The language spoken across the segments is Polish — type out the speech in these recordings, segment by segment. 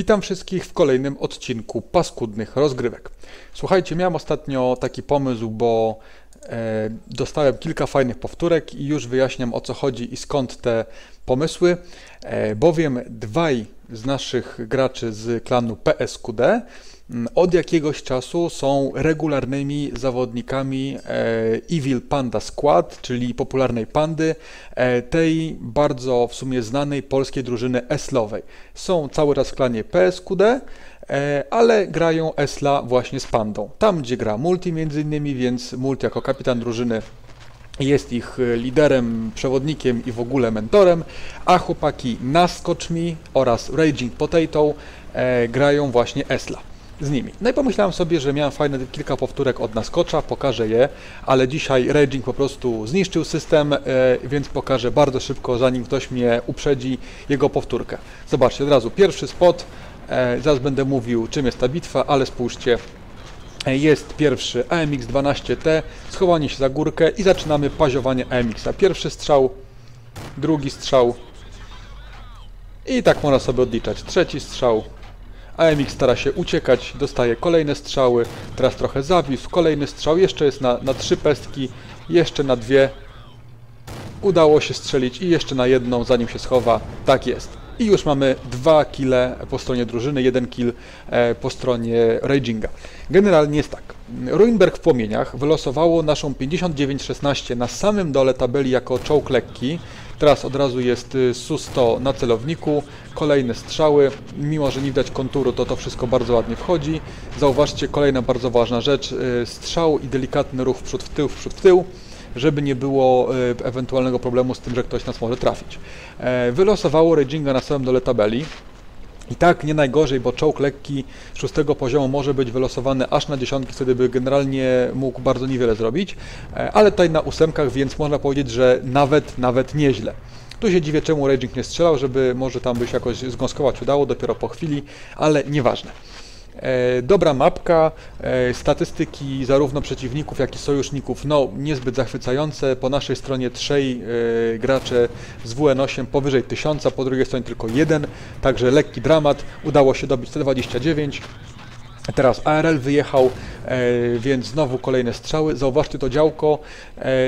Witam wszystkich w kolejnym odcinku paskudnych rozgrywek. Słuchajcie, miałem ostatnio taki pomysł, bo e, dostałem kilka fajnych powtórek i już wyjaśniam o co chodzi i skąd te pomysły, e, bowiem dwaj z naszych graczy z klanu PSQD od jakiegoś czasu są regularnymi zawodnikami e, Evil Panda Squad, czyli popularnej pandy, e, tej bardzo w sumie znanej polskiej drużyny Eslowej. Są cały czas w klanie PSQD, e, ale grają Esla właśnie z pandą. Tam, gdzie gra Multi między innymi, więc Multi jako kapitan drużyny jest ich liderem, przewodnikiem i w ogóle mentorem, a chłopaki Naskocz oraz Raging Potato grają właśnie Esla z nimi. No i pomyślałem sobie, że miałem fajne kilka powtórek od Naskocza, pokażę je, ale dzisiaj Raging po prostu zniszczył system, e, więc pokażę bardzo szybko, zanim ktoś mnie uprzedzi, jego powtórkę. Zobaczcie, od razu pierwszy spot, e, zaraz będę mówił czym jest ta bitwa, ale spójrzcie, jest pierwszy AMX 12T, schowanie się za górkę i zaczynamy paziowanie AMX-a. Pierwszy strzał, drugi strzał i tak można sobie odliczać. Trzeci strzał, AMX stara się uciekać, dostaje kolejne strzały, teraz trochę zawisł, kolejny strzał, jeszcze jest na, na trzy pestki, jeszcze na dwie, udało się strzelić i jeszcze na jedną, zanim się schowa, tak jest. I już mamy dwa kile po stronie drużyny, jeden kill e, po stronie Raginga. Generalnie jest tak. Ruinberg w płomieniach wylosowało naszą 59-16 na samym dole tabeli jako czołg lekki. Teraz od razu jest y, SU-100 na celowniku, kolejne strzały, mimo że nie widać konturu, to to wszystko bardzo ładnie wchodzi. Zauważcie, kolejna bardzo ważna rzecz, y, strzał i delikatny ruch w przód w tył, w przód w tył żeby nie było y, ewentualnego problemu z tym, że ktoś nas może trafić. E, wylosowało Raginga na samym dole tabeli. I tak nie najgorzej, bo czołg lekki szóstego poziomu może być wylosowany aż na dziesiątki, wtedy by generalnie mógł bardzo niewiele zrobić, e, ale tutaj na ósemkach, więc można powiedzieć, że nawet, nawet nieźle. Tu się dziwię, czemu Raging nie strzelał, żeby może tam by się jakoś zgąskować udało dopiero po chwili, ale nieważne. E, dobra mapka, e, statystyki zarówno przeciwników, jak i sojuszników, no niezbyt zachwycające. Po naszej stronie trzej e, gracze z WN8 powyżej 1000, po drugiej stronie tylko jeden, także lekki dramat. Udało się dobić 129. Teraz ARL wyjechał, więc znowu kolejne strzały. Zauważcie to działko,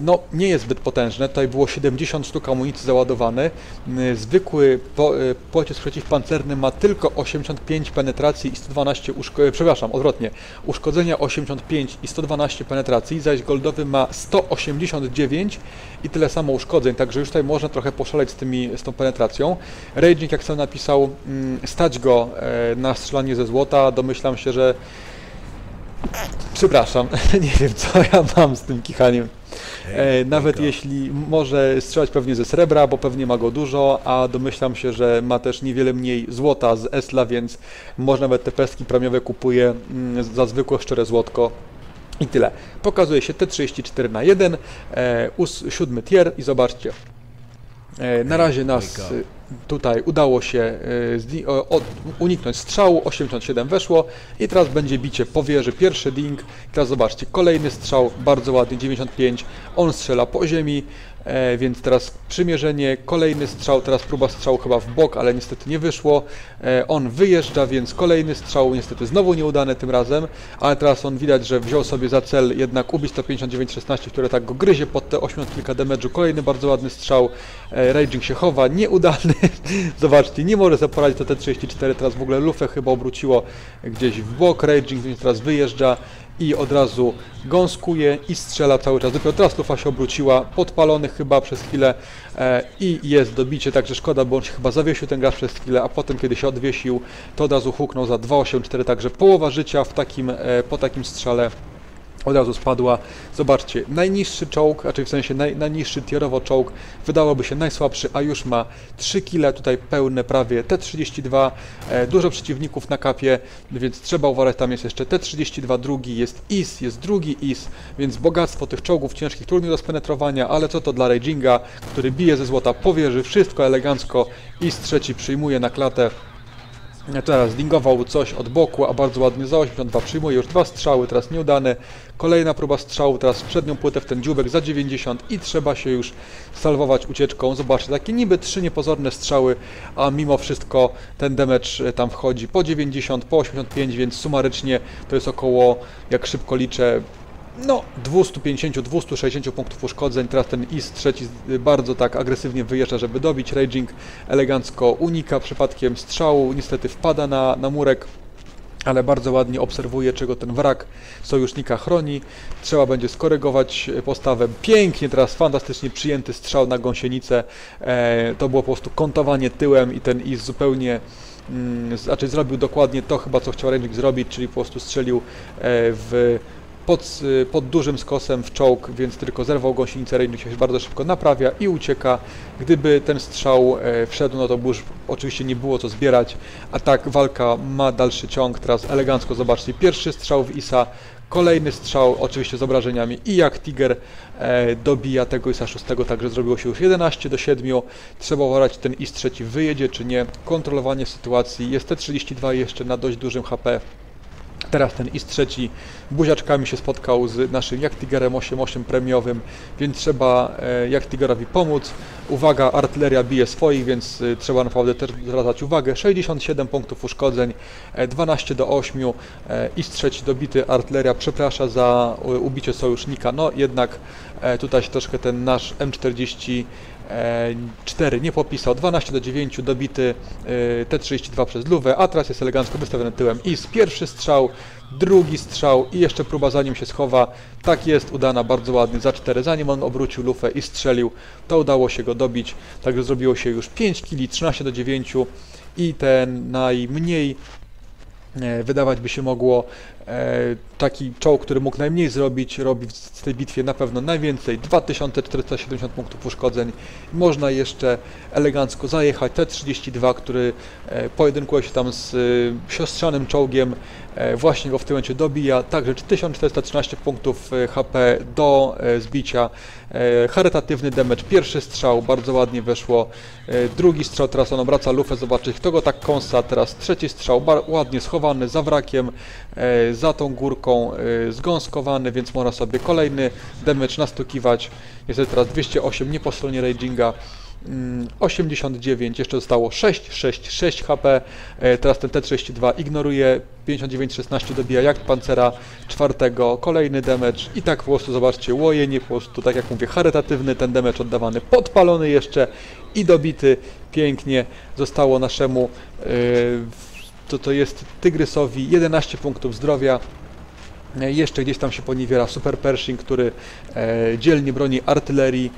no nie jest zbyt potężne, tutaj było 70 sztuk amunicji załadowane. E, zwykły po, e, pocisk przeciwpancerny ma tylko 85 penetracji i 112 uszko- przepraszam, odwrotnie, uszkodzenia 85 i 112 penetracji, zaś goldowy ma 189 i tyle samo uszkodzeń, także już tutaj można trochę poszaleć z, tymi, z tą penetracją. Raging, jak sam napisał, mm, stać go e, na strzelanie ze złota, domyślam się, że Przepraszam, nie wiem co ja mam z tym kichaniem. E, nawet jeśli może strzelać pewnie ze srebra, bo pewnie ma go dużo, a domyślam się, że ma też niewiele mniej złota z Esla, więc może nawet te pestki premiowe kupuje mm, za zwykłe szczere złotko. I tyle. Pokazuje się T34 na 1, e, siódmy tier i zobaczcie. E, na razie nas tutaj udało się y, uniknąć strzału, 87 weszło i teraz będzie bicie po wieży, pierwszy ding, teraz zobaczcie, kolejny strzał, bardzo ładny, 95, on strzela po ziemi, e, więc teraz przymierzenie, kolejny strzał, teraz próba strzału chyba w bok, ale niestety nie wyszło, e, on wyjeżdża, więc kolejny strzał, niestety znowu nieudany tym razem, ale teraz on widać, że wziął sobie za cel jednak ubić to 59-16, które tak go gryzie pod te 8 kilka damage'u, kolejny bardzo ładny strzał, e, Raging się chowa, nieudany, zobaczcie, nie może sobie poradzić to T34, teraz w ogóle lufę chyba obróciło gdzieś w bok, Raging, więc teraz wyjeżdża i od razu gąskuje i strzela cały czas. Dopiero teraz lufa się obróciła, podpalony chyba przez chwilę e, i jest dobicie, także szkoda, bo on się chyba zawiesił ten gracz przez chwilę, a potem kiedy się odwiesił, to od razu huknął za 2,84, także połowa życia w takim, e, po takim strzale od razu spadła. Zobaczcie, najniższy czołg, raczej w sensie naj, najniższy tierowo czołg, wydałoby się najsłabszy, a już ma 3 kile, tutaj pełne prawie T32, e, dużo przeciwników na kapie, więc trzeba uważać, tam jest jeszcze T32, drugi jest IS, jest drugi IS, więc bogactwo tych czołgów ciężkich, trudnych do spenetrowania, ale co to dla Raginga, który bije ze złota, powierzy wszystko elegancko, IS trzeci przyjmuje na klatę, Teraz dingował coś od boku, a bardzo ładnie za 82 przyjmuje już dwa strzały, teraz nieudane. Kolejna próba strzału, teraz przednią płytę w ten dziubek za 90 i trzeba się już salwować ucieczką. Zobaczcie, takie niby trzy niepozorne strzały, a mimo wszystko ten damage tam wchodzi po 90, po 85, więc sumarycznie to jest około, jak szybko liczę, no 250-260 punktów uszkodzeń. Teraz ten Is trzeci bardzo tak agresywnie wyjeżdża, żeby dobić. Raging elegancko unika przypadkiem strzału, niestety wpada na, na murek ale bardzo ładnie obserwuje, czego ten wrak sojusznika chroni. Trzeba będzie skorygować postawę. Pięknie teraz, fantastycznie przyjęty strzał na gąsienicę. E, to było po prostu kątowanie tyłem i ten Is zupełnie mm, znaczy zrobił dokładnie to chyba, co chciał Ranging zrobić, czyli po prostu strzelił e, w pod, pod dużym skosem w czołg, więc tylko zerwał gąsienicę, Ranger się bardzo szybko naprawia i ucieka. Gdyby ten strzał e, wszedł, no to już oczywiście nie było co zbierać, a tak walka ma dalszy ciąg. Teraz elegancko zobaczcie, pierwszy strzał w Isa, Kolejny strzał, oczywiście z obrażeniami i jak Tiger e, dobija tego ISA 6, także zrobiło się już 11 do 7. Trzeba uważać, ten IS trzeci wyjedzie, czy nie. Kontrolowanie sytuacji. Jest T32 jeszcze na dość dużym HP. Teraz ten IS trzeci buziaczkami się spotkał z naszym Jagdtigerem 8.8 premiowym, więc trzeba e, Jagdtigerowi pomóc. Uwaga, artyleria bije swoich, więc e, trzeba naprawdę też zwracać uwagę. 67 punktów uszkodzeń, 12 e, do 8. IS trzeci dobity, artyleria przeprasza za ubicie sojusznika. No jednak tutaj się troszkę ten nasz M40 4 nie popisał, 12 do 9 dobity T32 przez Luwę, a teraz jest elegancko wystawiony tyłem. I z pierwszy strzał, drugi strzał i jeszcze próba zanim się schowa, tak jest, udana bardzo ładnie za 4, zanim on obrócił lufę i strzelił, to udało się go dobić, także zrobiło się już 5 kili, 13 do 9 i ten najmniej e, wydawać by się mogło e, taki czołg, który mógł najmniej zrobić, robi w tej bitwie na pewno najwięcej, 2470 punktów uszkodzeń. Można jeszcze elegancko zajechać. T-32, który e, pojedynkuje się tam z e, siostrzanym czołgiem, e, właśnie go w tym momencie dobija, także 1413 punktów HP do zbicia. Charytatywny damage, pierwszy strzał, bardzo ładnie weszło, drugi strzał, teraz on obraca lufę, zobaczyć kto go tak kąsa, teraz trzeci strzał, ładnie schowany za wrakiem, za tą górką, Y, zgąskowany, więc można sobie kolejny damage nastukiwać. Jest teraz 208 nie po stronie Raginga. 89, mm, jeszcze zostało 6, 6, 6 HP. Teraz ten T32 ignoruje 59, 16 dobija jak pancera czwartego, kolejny damage i tak po prostu zobaczcie, łojenie po prostu, tak jak mówię, charytatywny ten damage oddawany, podpalony jeszcze i dobity pięknie zostało naszemu, yy, to to jest Tygrysowi 11 punktów zdrowia, E, jeszcze gdzieś tam się poniewiera Super Pershing, który e, dzielnie broni artylerii,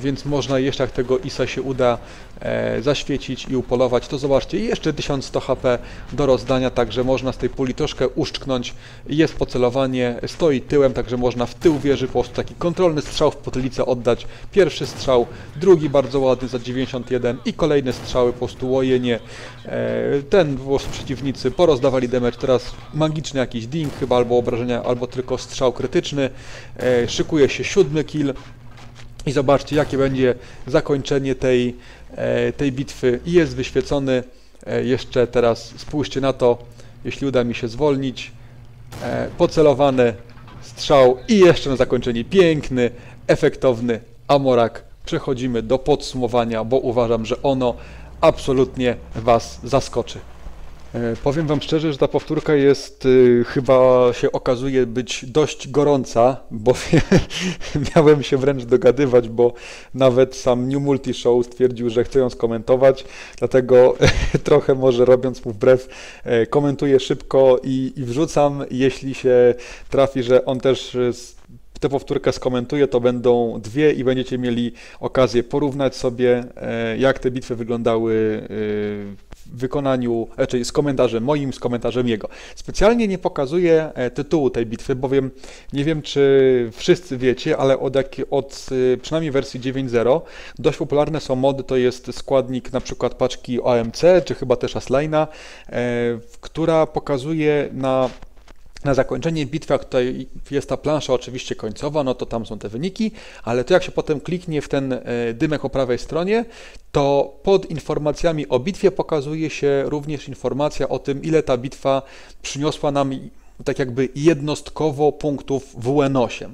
więc można jeszcze jak tego ISA się uda e, zaświecić i upolować, to zobaczcie, jeszcze 1100 HP do rozdania, także można z tej puli troszkę uszczknąć. Jest pocelowanie, stoi tyłem, także można w tył wieży po prostu taki kontrolny strzał w potylicę oddać. Pierwszy strzał, drugi bardzo ładny za 91 i kolejne strzały, po prostu łojenie. E, ten po prostu przeciwnicy porozdawali damage, teraz magiczny jakiś ding chyba albo obrażenia, albo tylko strzał krytyczny. E, szykuje się siódmy kill. I zobaczcie, jakie będzie zakończenie tej, e, tej bitwy. I jest wyświecony. E, jeszcze teraz spójrzcie na to, jeśli uda mi się zwolnić. E, pocelowany strzał i jeszcze na zakończenie piękny, efektowny Amorak. Przechodzimy do podsumowania, bo uważam, że ono absolutnie Was zaskoczy. E, powiem Wam szczerze, że ta powtórka jest, y, chyba się okazuje być dość gorąca, bo miałem się wręcz dogadywać, bo nawet sam New Multi Show stwierdził, że chce ją skomentować, dlatego trochę może robiąc mu wbrew, e, komentuję szybko i, i wrzucam, jeśli się trafi, że on też tę powtórkę skomentuję, to będą dwie i będziecie mieli okazję porównać sobie, e, jak te bitwy wyglądały wykonaniu, czyli z komentarzem moim, z komentarzem jego. Specjalnie nie pokazuję e, tytułu tej bitwy, bowiem nie wiem, czy wszyscy wiecie, ale od, od e, przynajmniej wersji 9.0 dość popularne są mody, to jest składnik na przykład paczki OMC, czy chyba też Aslina, e, która pokazuje na na zakończenie bitwy, a tutaj jest ta plansza oczywiście końcowa, no to tam są te wyniki, ale to jak się potem kliknie w ten e, dymek po prawej stronie, to pod informacjami o bitwie pokazuje się również informacja o tym, ile ta bitwa przyniosła nam tak jakby jednostkowo punktów WN8.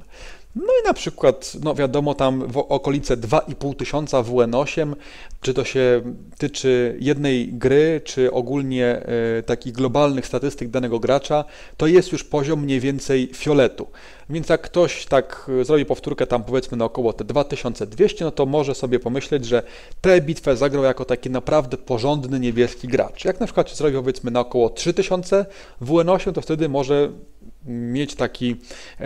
No i na przykład, no wiadomo, tam w okolice 2,5 tysiąca WN8, czy to się tyczy jednej gry, czy ogólnie y, takich globalnych statystyk danego gracza, to jest już poziom mniej więcej fioletu. Więc jak ktoś tak zrobi powtórkę tam powiedzmy na około te 2200, no to może sobie pomyśleć, że tę bitwę zagrał jako taki naprawdę porządny niebieski gracz. Jak na przykład zrobi powiedzmy na około 3000 WN8, to wtedy może mieć takie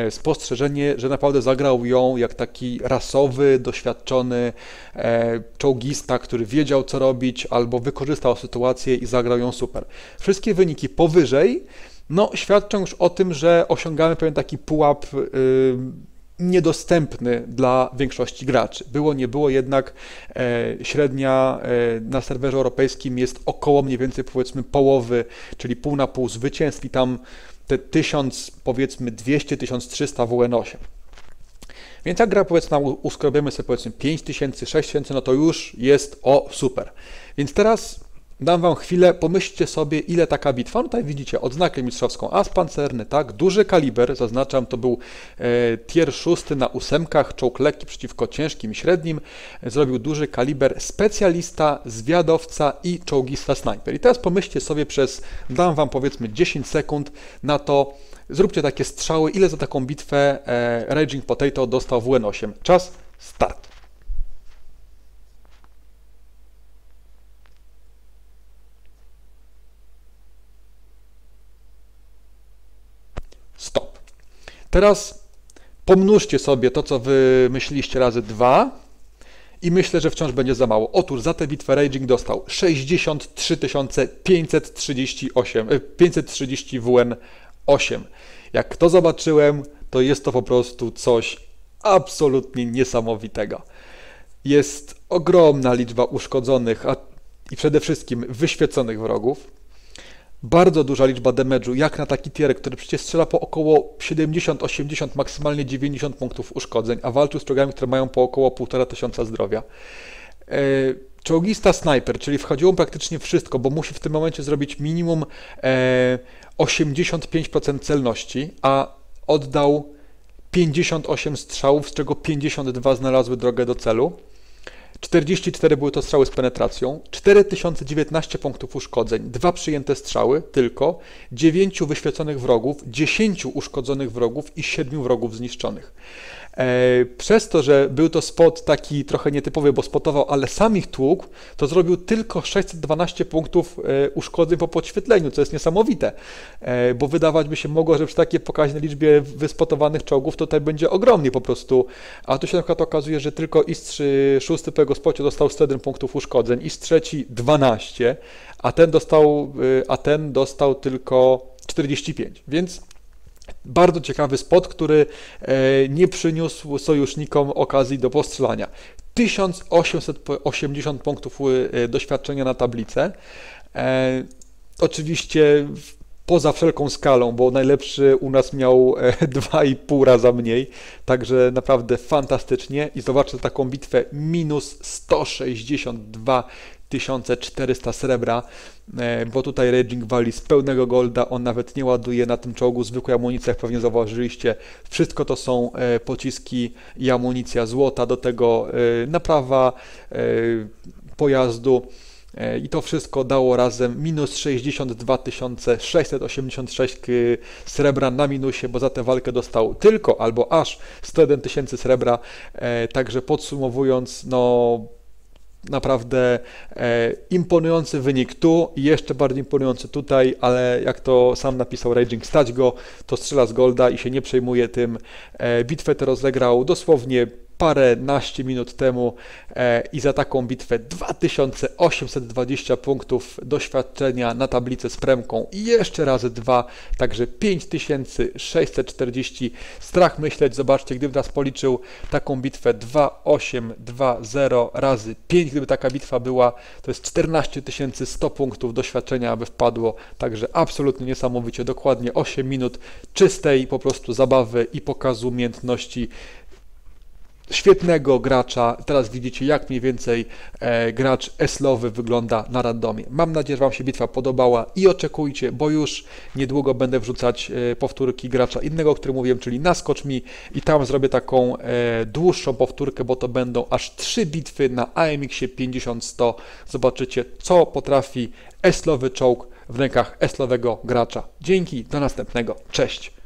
spostrzeżenie, że naprawdę zagrał ją jak taki rasowy, doświadczony e, czołgista, który wiedział co robić albo wykorzystał sytuację i zagrał ją super. Wszystkie wyniki powyżej no, świadczą już o tym, że osiągamy pewien taki pułap y, niedostępny dla większości graczy. Było, nie było, jednak e, średnia e, na serwerze europejskim jest około mniej więcej powiedzmy połowy, czyli pół na pół zwycięstw i tam te 1000, powiedzmy 200-1300 WN8. Więc jak gra powiedzmy uskrobiemy sobie powiedzmy 5000, 6000, no to już jest o super. Więc teraz Dam wam chwilę, pomyślcie sobie, ile taka bitwa. No tutaj widzicie odznakę mistrzowską as pancerny, tak? Duży kaliber, zaznaczam, to był e, tier 6 na ósemkach, czołg lekki przeciwko ciężkim i średnim. Zrobił duży kaliber specjalista, zwiadowca i czołgista snajper. I teraz pomyślcie sobie przez, dam wam powiedzmy 10 sekund na to, zróbcie takie strzały, ile za taką bitwę e, Raging Potato dostał w WN8. Czas, start. Teraz pomnóżcie sobie to, co wy myśleliście razy dwa i myślę, że wciąż będzie za mało. Otóż za tę bitwę Raging dostał 63 538, 530 WN8. Jak to zobaczyłem, to jest to po prostu coś absolutnie niesamowitego. Jest ogromna liczba uszkodzonych a, i przede wszystkim wyświeconych wrogów bardzo duża liczba damage'u, jak na taki tier, który przecież strzela po około 70, 80, maksymalnie 90 punktów uszkodzeń, a walczy z czołgami, które mają po około 1,5 tysiąca zdrowia. E, czołgista sniper, czyli wchodziło praktycznie wszystko, bo musi w tym momencie zrobić minimum e, 85% celności, a oddał 58 strzałów, z czego 52 znalazły drogę do celu. 44 były to strzały z penetracją, 4019 punktów uszkodzeń, dwa przyjęte strzały tylko, 9 wyświeconych wrogów, 10 uszkodzonych wrogów i 7 wrogów zniszczonych. E, przez to, że był to spot taki trochę nietypowy, bo spotował, ale sam ich tłukł, to zrobił tylko 612 punktów e, uszkodzeń po podświetleniu, co jest niesamowite, e, bo wydawać by się mogło, że przy takiej pokaźnej liczbie wyspotowanych czołgów to tutaj będzie ogromnie po prostu, a tu się na przykład okazuje, że tylko IS-3 szósty po jego spocie dostał 101 punktów uszkodzeń, IS trzeci 12, a ten dostał, a ten dostał tylko 45, więc bardzo ciekawy spot, który e, nie przyniósł sojusznikom okazji do postrzelania. 1880 punktów e, doświadczenia na tablicę. E, oczywiście poza wszelką skalą, bo najlepszy u nas miał 2,5 raza mniej, także naprawdę fantastycznie i zobaczcie taką bitwę minus 162 1400 srebra, e, bo tutaj Raging wali z pełnego golda, on nawet nie ładuje na tym czołgu zwykłej amunicji, jak pewnie zauważyliście. Wszystko to są e, pociski i amunicja złota, do tego e, naprawa pojazdu. I to wszystko dało razem minus 62 686 srebra na minusie, bo za tę walkę dostał tylko albo aż 101 tysięcy srebra. Także podsumowując, no naprawdę e, imponujący wynik tu i jeszcze bardziej imponujący tutaj, ale jak to sam napisał Raging, stać go, to strzela z golda i się nie przejmuje tym. E, bitwę tę rozegrał dosłownie paręnaście minut temu e, i za taką bitwę 2820 punktów doświadczenia na tablicę z premką i jeszcze razy dwa, także 5640. Strach myśleć, zobaczcie, gdybym teraz policzył taką bitwę 2820 razy 5, gdyby taka bitwa była, to jest 14100 punktów doświadczenia, aby wpadło, także absolutnie niesamowicie, dokładnie 8 minut czystej po prostu zabawy i pokazu umiejętności świetnego gracza. Teraz widzicie, jak mniej więcej e, gracz eslowy wygląda na randomie. Mam nadzieję, że Wam się bitwa podobała i oczekujcie, bo już niedługo będę wrzucać e, powtórki gracza innego, o którym mówiłem, czyli naskocz mi i tam zrobię taką e, dłuższą powtórkę, bo to będą aż trzy bitwy na AMX-ie 50-100. Zobaczycie, co potrafi eslowy czołg w rękach eslowego gracza. Dzięki, do następnego. Cześć!